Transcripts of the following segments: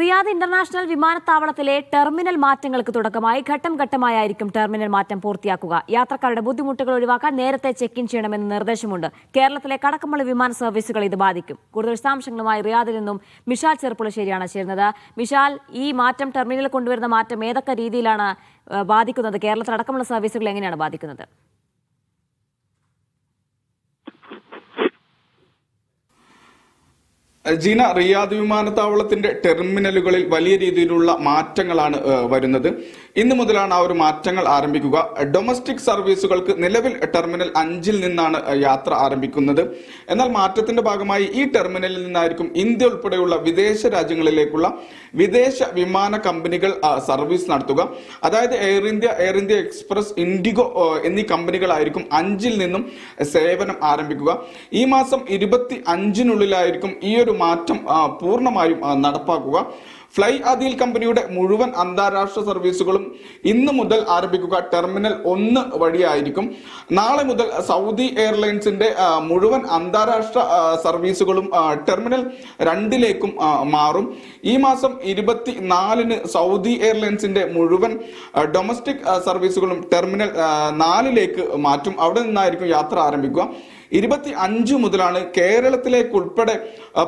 Riyadh international വിമാനത്താവളത്തിലെ terminal മാറ്റങ്ങൾക്ക് തുടക്കമായി. ഘട്ടം ഘട്ടമായായിരിക്കും ടെർമിനൽ മാറ്റം പൂർത്തിയാക്കുക. യാത്രക്കാരുടെ ബുദ്ധിമുട്ടുകൾ ഒഴിവാക്കാൻ നേരത്തെ ചെക്ക് ഇൻ ചെയ്യണമെന്ന് നിർദ്ദേശമുണ്ട്. കേരളത്തിലെ കടക്കമ്പള്ളി വിമാന സർവീസുകൾ ഇത് ബാധിക്കും. കൂടുതൽ വിശദാംശങ്ങളുമായി റിയാദിൽ നിന്നും മിഷാൽ ചെറുപ്പുളശ്ശേരിയാണ് ചേരുന്നത്. മിഷാൽ ഈ മാറ്റം ടെർമിനലിൽ കൊണ്ടുവരുന്ന മാറ്റം ഏതൊക്കെ രീതിയിലാണ് ബാധിക്കുന്നത്? കേരളത്തിലടക്കമുള്ള സർവീസുകൾ എങ്ങനെയാണ് ബാധിക്കുന്നത്? ജീന റിയാദ് വിമാനത്താവളത്തിന്റെ ടെർമിനലുകളിൽ വലിയ രീതിയിലുള്ള മാറ്റങ്ങളാണ് വരുന്നത്. ഇന്ന് മുതലാണ് ആ ഒരു മാറ്റങ്ങൾ ആരംഭിക്കുക. ഡൊമസ്റ്റിക് സർവീസുകൾക്ക് നിലവിൽ ടെർമിനൽ അഞ്ചിൽ നിന്നാണ് യാത്ര ആരംഭിക്കുന്നത്. എന്നാൽ മാറ്റത്തിന്റെ ഭാഗമായി ഈ ടെർമിനലിൽ നിന്നായിരിക്കും ഇന്ത്യ ഉൾപ്പെടെയുള്ള വിദേശ രാജ്യങ്ങളിലേക്കുള്ള വിദേശ വിമാന കമ്പനികൾ സർവീസ് നടത്തുക. അതായത് Air India Air India Express IndiGo എന്നീ കമ്പനികളായിരിക്കും അഞ്ചിൽ നിന്നും സേവനം ആരംഭിക്കുക. ഈ മാസം ഇരുപത്തി അഞ്ചിനുള്ളിലായിരിക്കും ഈ ഒരു മാറ്റം പൂർണമായും നടപ്പാക്കുക. ഫ്ലൈ അദീൽ കമ്പനിയുടെ മുഴുവൻ അന്താരാഷ്ട്ര സർവീസുകളും ഇന്ന് മുതൽ ആരംഭിക്കുക ടെർമിനൽ ഒന്ന് വഴിയായിരിക്കും. നാളെ മുതൽ സൗദി എയർലൈൻസിന്റെ മുഴുവൻ അന്താരാഷ്ട്ര സർവീസുകളും ടെർമിനൽ രണ്ടിലേക്കും മാറും. ഈ മാസം ഇരുപത്തി നാലിന് സൗദി എയർലൈൻസിന്റെ മുഴുവൻ ഡൊമസ്റ്റിക് സർവീസുകളും ടെർമിനൽ നാലിലേക്ക് മാറ്റും. അവിടെ നിന്നായിരിക്കും യാത്ര ആരംഭിക്കുക. ഇരുപത്തി അഞ്ച് മുതലാണ് കേരളത്തിലേക്ക് ഉൾപ്പെടെ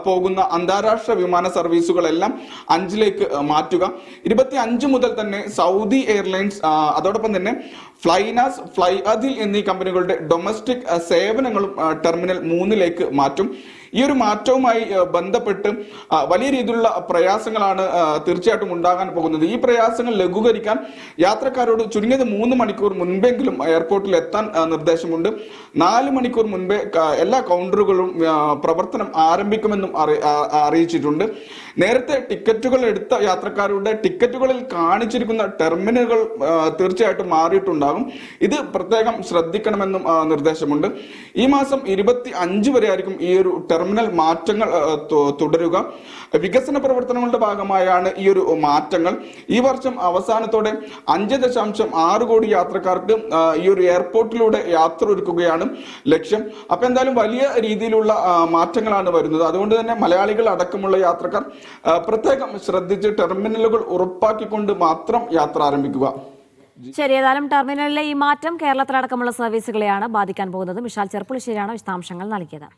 പോകുന്ന അന്താരാഷ്ട്ര വിമാന സർവീസുകളെല്ലാം അഞ്ചിലേക്ക് മാറ്റുക. ഇരുപത്തി അഞ്ച് മുതൽ തന്നെ സൗദി എയർലൈൻസ് അതോടൊപ്പം തന്നെ ഫ്ലൈനാസ് ഫ്ലൈ അതിൽ എന്നീ കമ്പനികളുടെ ഡൊമസ്റ്റിക് സേവനങ്ങളും ടെർമിനൽ മൂന്നിലേക്ക് മാറ്റും. ഈ ഒരു മാറ്റവുമായി ബന്ധപ്പെട്ട് വലിയ രീതിയിലുള്ള പ്രയാസങ്ങളാണ് തീർച്ചയായിട്ടും ഉണ്ടാകാൻ പോകുന്നത്. ഈ പ്രയാസങ്ങൾ ലഘൂകരിക്കാൻ യാത്രക്കാരോട് ചുരുങ്ങിയത് മൂന്ന് മണിക്കൂർ മുൻപെങ്കിലും എയർപോർട്ടിൽ എത്താൻ നിർദ്ദേശമുണ്ട്. നാല് മണിക്കൂർ മുൻപേ എല്ലാ കൗണ്ടറുകളും പ്രവർത്തനം ആരംഭിക്കുമെന്നും അറിയിച്ചിട്ടുണ്ട്. നേരത്തെ ടിക്കറ്റുകൾ എടുത്ത യാത്രക്കാരുടെ ടിക്കറ്റുകളിൽ കാണിച്ചിരിക്കുന്ന ടെർമിനലുകൾ തീർച്ചയായിട്ടും മാറിയിട്ടുണ്ടാകും. ഇത് പ്രത്യേകം ശ്രദ്ധിക്കണമെന്നും നിർദ്ദേശമുണ്ട്. ഈ മാസം ഇരുപത്തി അഞ്ച് വരെ ആയിരിക്കും ഈ ഒരു ടെർമിനൽ മാറ്റങ്ങൾ തുടരുക. വികസന പ്രവർത്തനങ്ങളുടെ ഭാഗമായാണ് ഈ ഒരു മാറ്റങ്ങൾ. ഈ വർഷം അവസാനത്തോടെ അഞ്ച് ദശാംശം ആറ് കോടി യാത്രക്കാർക്ക് ഈ ഒരു എയർപോർട്ടിലൂടെ യാത്ര ഒരുക്കുകയാണ് ലക്ഷ്യം. അപ്പൊ എന്തായാലും വലിയ രീതിയിലുള്ള മാറ്റങ്ങളാണ് വരുന്നത്. അതുകൊണ്ട് തന്നെ മലയാളികൾ അടക്കമുള്ള യാത്രക്കാർ പ്രത്യേകം ശ്രദ്ധിച്ച് ടെർമിനലുകൾ ഉറപ്പാക്കിക്കൊണ്ട് മാത്രം യാത്ര ആരംഭിക്കുക. ശരി ഏതായാലും ടെർമിനലിലെ ഈ മാറ്റം കേരളത്തിലടക്കമുള്ള സർവീസുകളെയാണ് ബാധിക്കാൻ പോകുന്നത്. വിശാൽ ചെറുപ്പുളശ്ശേരിയാണ് വിശദാംശങ്ങൾ നൽകിയത്.